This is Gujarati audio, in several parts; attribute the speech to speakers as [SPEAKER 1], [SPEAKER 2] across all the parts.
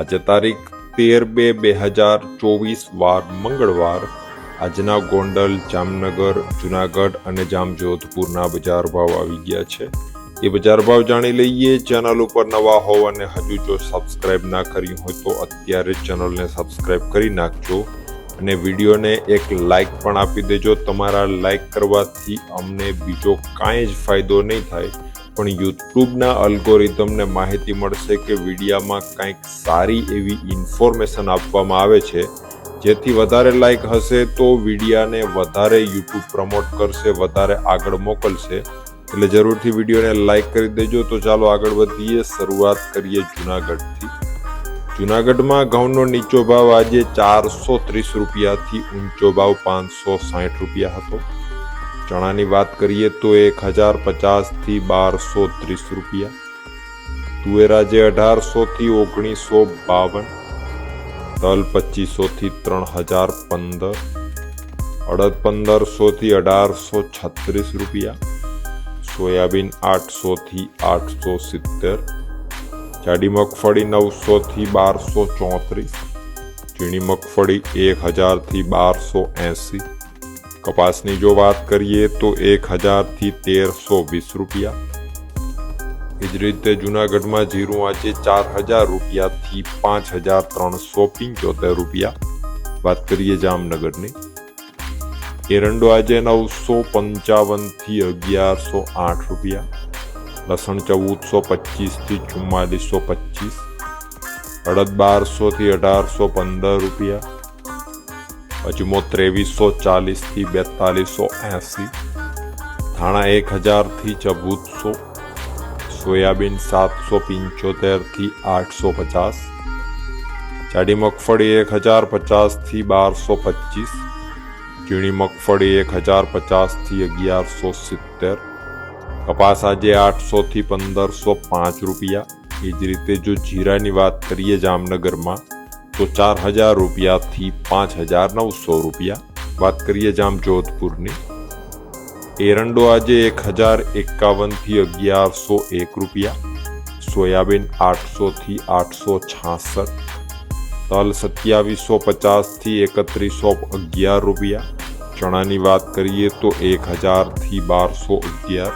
[SPEAKER 1] આજે તારીખ તેર બે બે હજાર ચોવીસ વાર મંગળવાર આજના ગોંડલ, જામનગર, જુનાગઢ અને જામજોધપુરના બજાર ભાવ આવી ગયા છે. એ બજાર ભાવ જાણી લઈએ. ચેનલ ઉપર નવા હોવ અને હજુ જો સબસ્ક્રાઇબ ના કર્યું હોય તો અત્યારે ચેનલને સબસ્ક્રાઇબ કરી નાખજો અને વિડીયોને એક લાઇક પણ આપી દેજો. તમારા લાઇક કરવાથી અમને બીજો કાંઈ જ ફાયદો નહીં થાય. પણ યુટ્યુબના અલ્ગોરિધમને માહિતી મળશે કે વિડીયામાં કંઈક સારી એવી ઇન્ફોર્મેશન આપવામાં આવે છે, જેથી વધારે લાઇક હશે તો વિડીયાને વધારે યુટ્યુબ પ્રમોટ કરશે, વધારે આગળ મોકલશે. એટલે જરૂરથી વિડીયોને લાઇક કરી દેજો. તો ચાલો આગળ વધીએ. શરૂઆત કરીએ જુનાગઢથી. જુનાગઢમાં ઘઉંનો નીચો ભાવ આજે ચારસો ત્રીસ રૂપિયાથી ઊંચો ભાવ પાંચસો સાઠ રૂપિયા હતો. ચણાની વાત કરીએ તો એક હજાર પચાસથી બારસો ત્રીસ રૂપિયા. તુવેરા જે અઢારસોથી ઓગણીસો બાવન. તલ પચીસોથી ત્રણ હજાર પંદર. અડદ પંદરસોથી અઢારસો છત્રીસ રૂપિયા. સોયાબીન આઠસોથી આઠસો સિત્તેર. જાડી મગફળી નવસોથી બારસો ચોત્રીસ. ઝીણી મગફળી એક હજારથી બારસો એંસી. કપાસની જો વાત કરીએ તો એક હજારથી તેરસો વીસ રૂપિયા. એ જ રીતે જુનાગઢમાં જીરું આજે ચાર હજાર રૂપિયાથી પાંચ હજાર ત્રણસો પંચોતેર રૂપિયા. વાત કરીએ જામનગરની. એરંડો આજે નવસો પંચાવનથી અગિયારસો આઠ રૂપિયા. લસણ ચૌદસો પચીસથી ચુમ્માલીસો પચીસ. અડદ બારસોથી અઢારસો પંદર રૂપિયા. અજમો ત્રેવીસો ચાલીસથી બેતાલીસો એંસી, ધાણા એક હજારથી ચૌદસો સોયાબીન સાતસો પંચોતેરથી આઠસો પચાસ, જાડી મગફળી એક હજાર પચાસથી બારસો પચીસ, ઝીણી મગફળી એક હજાર પચાસથી અગિયારસો સિત્તેર, કપાસ આજે આઠસોથી પંદરસો પાંચ રૂપિયા. એ જ રીતે જો જીરાની વાત કરીએ જામનગરમાં તો ચાર હજાર રૂપિયાથી પાંચ હજાર નવસો રૂપિયા. વાત કરીએ જામ જોધપુરની એરંડો આજે એક હજાર એકાવનથી અગિયારસો એક રૂપિયા. સોયાબીન આઠસોથી આઠસો છાસઠ. તલ સત્યાવીસો પચાસથી એકત્રીસો અગિયાર રૂપિયા. ચણાની વાત કરીએ તો એક હજારથી બારસો અગિયાર.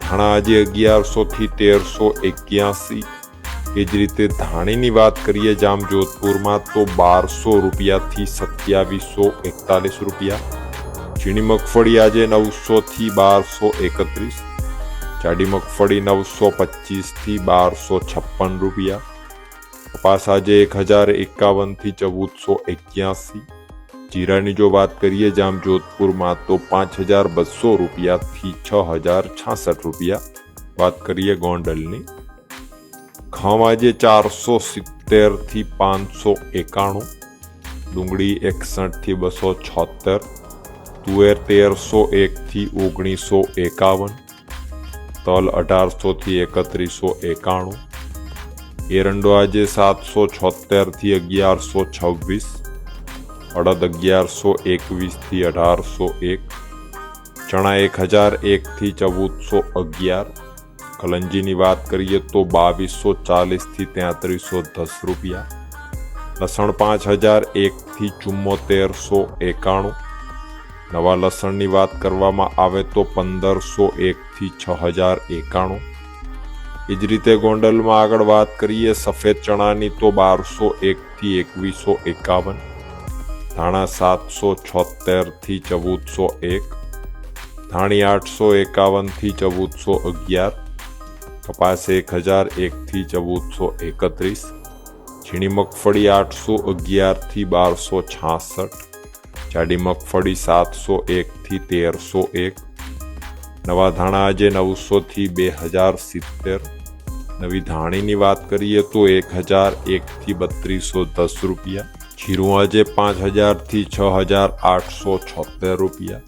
[SPEAKER 1] ધાણા આજે અગિયારસોથી તેરસો એક્યાસી. એ જ રીતે ધાણીની વાત કરીએ જામ જોધપુરમાં તો બારસો રૂપિયાથી સત્યાવીસો એકતાલીસ રૂપિયા. ઝીણી મગફળી આજે નવસોથી બારસો એકત્રીસ. જાડી મગફળી નવસો પચીસથી બારસો છપ્પન રૂપિયા. કપાસ આજે એક હજાર એકાવનથી ચૌદસો એક્યાસી. જીરાની જો વાત કરીએ જામ જોધપુરમાં તો પાંચ હજાર બસો રૂપિયાથી છ હજાર છાસઠ રૂપિયા. વાત કરીએ ગોંડલની. આજે ચારસો સિત્તેરથી પાંચસો એકાણું, ડુંગળી એકસઠથી બસો છોતેર, તુવેર તેરસો એકથી ઓગણીસો એકાવન, તલ અઢારસોથી એકત્રીસો એકાણું, એરંડો આજે સાતસો છોતેરથી અગિયારસો છવ્વીસ, અડદ અગિયારસો એકવીસથી અઢારસો એક, ચણા એક હજાર એકથી ચૌદસો અગિયાર કલંજીની વાત કરીએ તો બાવીસો ચાલીસથી તેત્રીસો દસ રૂપિયા. લસણ પાંચ હજાર એકથી ચુમ્મોતેરસો એકાણું. નવા લસણની વાત કરવામાં આવે તો પંદરસો એકથી છ હજાર એકાણું. એ જ રીતે ગોંડલમાં આગળ વાત કરીએ, સફેદ ચણાની તો બારસો એકથી એકવીસો એકાવન. ધાણા સાતસો છોતેરથી ચૌદસો એક. ધાણી આઠસો એકાવનથી ચૌદસો અગિયાર. કપાસ એક હજાર એકથી ચૌદસો એકત્રીસ, ઝીણી મગફળી આઠસો અગિયારથી બારસો છાસઠ, જાડી મગફળી સાતસો એકથી તેરસો એક, નવા ધાણા આજે નવસોથી બે હજાર સિત્તેર, નવી ધાણીની વાત કરીએ તો એક હજાર એકથી બત્રીસો દસ રૂપિયા, જીરું આજે પાંચ હજારથી છ હજાર આઠસો છોતેર રૂપિયા.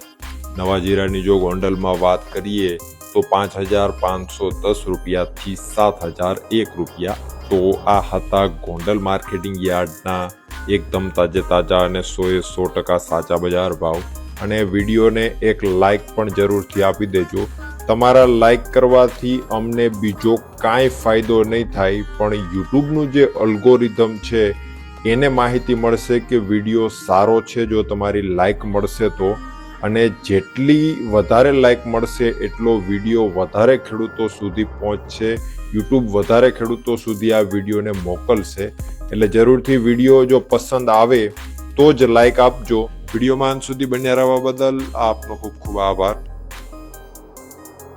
[SPEAKER 1] નવા જીરાની જો ગોંડલમાં વાત કરીએ તો પાંચ હજાર પાંચસો દસ રૂપિયાથી સાત હજાર એક રૂપિયા. તો આ હતા ગોંડલ માર્કેટિંગ યાર્ડના એકદમ તાજે તાજા અને સોએ સો ટકા સાચા બજાર ભાવ. અને વિડીયોને એક લાઇક પણ જરૂરથી આપી દેજો. તમારા લાઇક કરવાથી અમને બીજો કાંઈ ફાયદો નહીં થાય, પણ યુટ્યુબનું જે અલ્ગોરિધમ છે, એને માહિતી મળશે કે વીડિયો સારો છે જો તમારી લાઇક મળશે તો. અને જેટલી વધારે લાઈક મળશે એટલો વીડિયો વધારે ખેડૂતો સુધી પહોંચશે. યુટ્યુબ વધારે ખેડૂતો સુધી આ વિડીયોને મોકલશે. એટલે જરૂરથી વીડિયો જો પસંદ આવે તો જ લાઈક આપજો. વિડીયોમાં અંત સુધી બન્યા રહેવા બદલ આપનો ખૂબ ખૂબ આભાર.